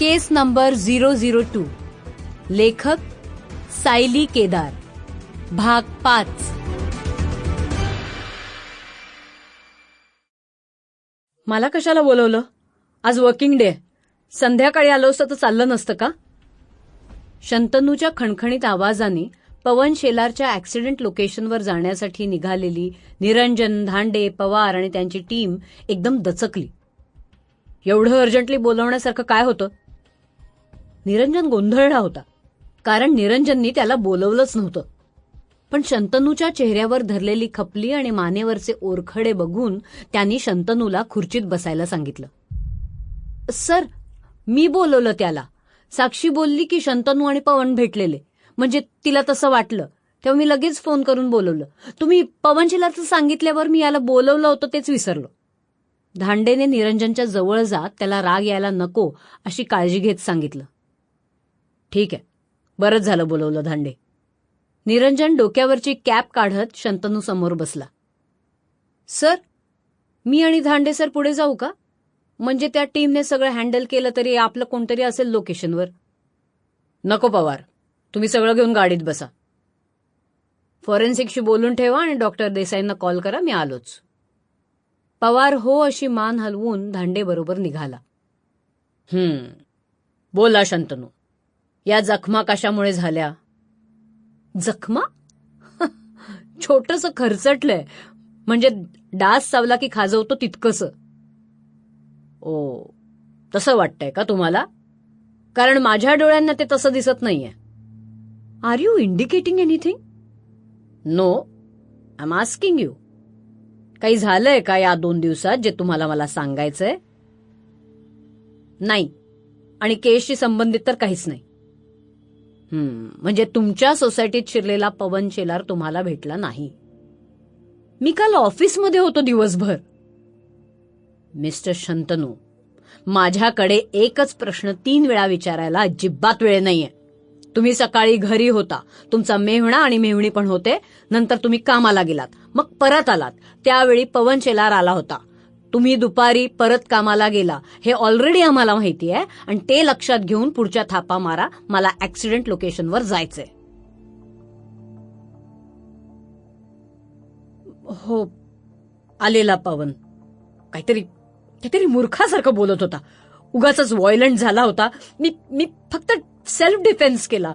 Case number zero zero two. लेखक सायली केदार. भाग पाच. मला कशाला बोलवलं? आज वर्किंग डे संध्याकाळी आलो असतं तर चाललं नसतं का? शंतनूच्या खणखणीत आवाजाने पवन शेलारच्या ऍक्सिडेंट लोकेशनवर जाण्यासाठी निघालेली निरंजन धांडे पवार आणि त्यांची टीम एकदम दचकली. एवढं अर्जंटली बोलवण्यासारखं काय होतं? निरंजन गोंधळला होता. कारण निरंजननी त्याला बोलवलंच नव्हतं. पण शंतनूच्या चेहऱ्यावर धरलेली खपली आणि मानेवरचे ओरखडे बघून त्यांनी शंतनूला खुर्चीत बसायला सांगितलं. सर मी बोलवलं त्याला. साक्षी बोलली की शंतनू आणि पवन भेटलेले. म्हणजे तिला तसं वाटलं. तेव्हा मी लगेच फोन करून बोलवलं. तुम्ही पवनशिलाचं सांगितल्यावर मी याला बोलवलं होतं तेच विसरलो. धांडेने निरंजनच्या जवळ जात त्याला राग यायला नको अशी काळजी घेत सांगितलं. ठीक आहे. बरंच झालं बोलवलं धांडे. निरंजन डोक्यावरची कॅप काढत शंतनू समोर बसला. सर मी आणि धांडे सर पुढे जाऊ का? म्हणजे त्या टीमने सगळं हँडल केलं तरी आपलं कोणतरी असेल लोकेशनवर. नको पवार तुम्ही सगळं घेऊन गाडीत बसा. फॉरेन्सिकशी बोलून ठेवा आणि डॉक्टर देसाईंना कॉल करा मी आलोच. पवार हो अशी मान हलवून धांडे बरोबर निघाला. हम्म बोला शंतनू. या जखमा कशामुळे झाल्या? जखमा? छोटस खरचटलंय. म्हणजे डास चावला की खाजवतो तितकस. ओ तसं वाटतंय का तुम्हाला? कारण माझ्या डोळ्यांना ते तसं दिसत नाहीये. Are you indicating anything no I am asking you काही झालंय का या दोन दिवसात जे तुम्हाला मला सांगायचंय? नाही. आणि केसशी संबंधित तर काहीच नाही. म्हणजे तुमच्या सोसायटीत शिरलेला पवन शेलार तुम्हाला भेटला नाही. मी काल ऑफिसमध्ये होतो दिवसभर. मिस्टर शंतनू माझ्याकडे एकच प्रश्न तीन वेळा विचारायला अजिबात वेळ नाहीये. तुम्ही सकाळी घरी होता. तुमचा मेहणा आणि मेहणी पण होते. नंतर तुम्ही कामाला गेलात. मग परत आलात. त्यावेळी पवन शेलार आला होता. तुम्ही दुपारी परत कामाला गेला. हे ऑलरेडी आम्हाला माहिती आहे. आणि ते लक्षात घेऊन पुढच्या थापा मारा. मला ऍक्सिडेंट लोकेशनवर जायचंय. हो. आलेला पवन. काहीतरी काहीतरी मूर्खासारखं बोलत होता. उगाच व्हायलंट झाला होता. मी मी फक्त सेल्फ डिफेन्स केला.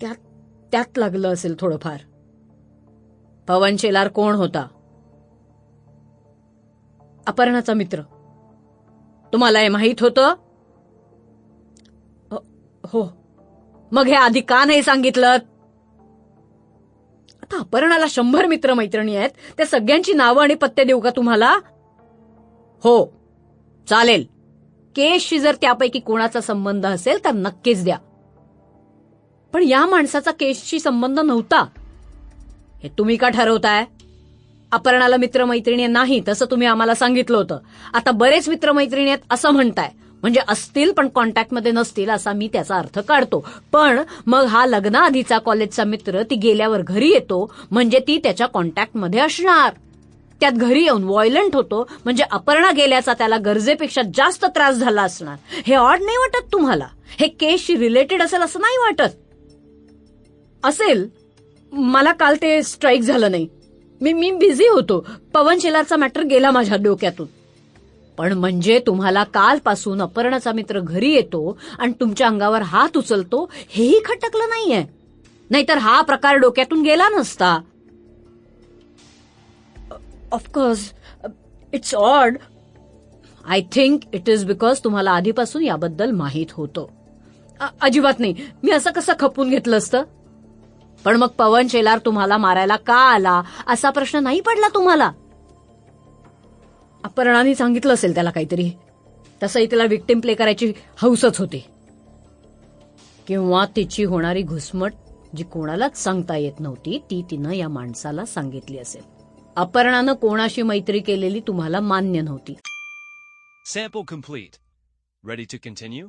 त्यात त्यात लागलं असेल थोडंफार. पवन शेलार कोण होता? अपर्णाचा मित्र. तुम्हाला हे माहीत होतं? हो. मग हे आधी का नाही सांगितलं? आता अपर्णाला शंभर मित्र मैत्रिणी आहेत. त्या सगळ्यांची नावं आणि पत्ते देऊ का तुम्हाला? हो. चालेल. केशशी जर त्यापैकी कोणाचा संबंध असेल तर नक्कीच द्या. पण या माणसाचा केशशी संबंध नव्हता. हे तुम्ही का ठरवताय? अपर्णाला मित्रमैत्रिणी नाही तसं तुम्ही आम्हाला सांगितलं होतं. आता बरेच मित्रमैत्रिणी आहेत असं म्हणताय. म्हणजे असतील पण कॉन्टॅक्टमध्ये नसतील असा मी त्याचा अर्थ काढतो. पण मग हा लग्नाआधीचा कॉलेजचा मित्र ती गेल्यावर घरी येतो म्हणजे ती त्याच्या कॉन्टॅक्टमध्ये असणार. त्यात घरी येऊन व्हायलंट होतो म्हणजे अपर्णा गेल्याचा त्याला गरजेपेक्षा जास्त त्रास झाला असणार. हे ऑड नाही वाटत तुम्हाला? हे केसशी रिलेटेड असेल असं नाही वाटत? असेल? मला काल ते स्ट्राईक झालं नाही. मी मी बिझी होतो. पवन शेलारचा मॅटर गेला माझ्या डोक्यातून. पण म्हणजे तुम्हाला कालपासून अपर्णाचा मित्र घरी येतो आणि तुमच्या अंगावर हात उचलतो हेही खटकलं नाहीये. नाहीतर हा प्रकार डोक्यातून गेला नसता. Of course it's odd I think it is because तुम्हाला आधीपासून याबद्दल माहीत होतं. अजिबात नाही. मी असं कसं खपून घेतलं असतं? पण मग पवन शेलार तुम्हाला मारायला का आला? असा प्रश्न नाही पडला तुम्हाला? अपर्णाने सांगितलं असेल त्याला काहीतरी. तसंही तिला विक्टिम प्ले करायची हौसच होती. किंवा तिची होणारी घुसमट जी कोणालाच सांगता येत नव्हती ती तिनं या माणसाला सांगितली असेल. अपर्णानं कोणाशी मैत्री केलेली तुम्हाला मान्य नव्हती. Sample complete. Ready to continue?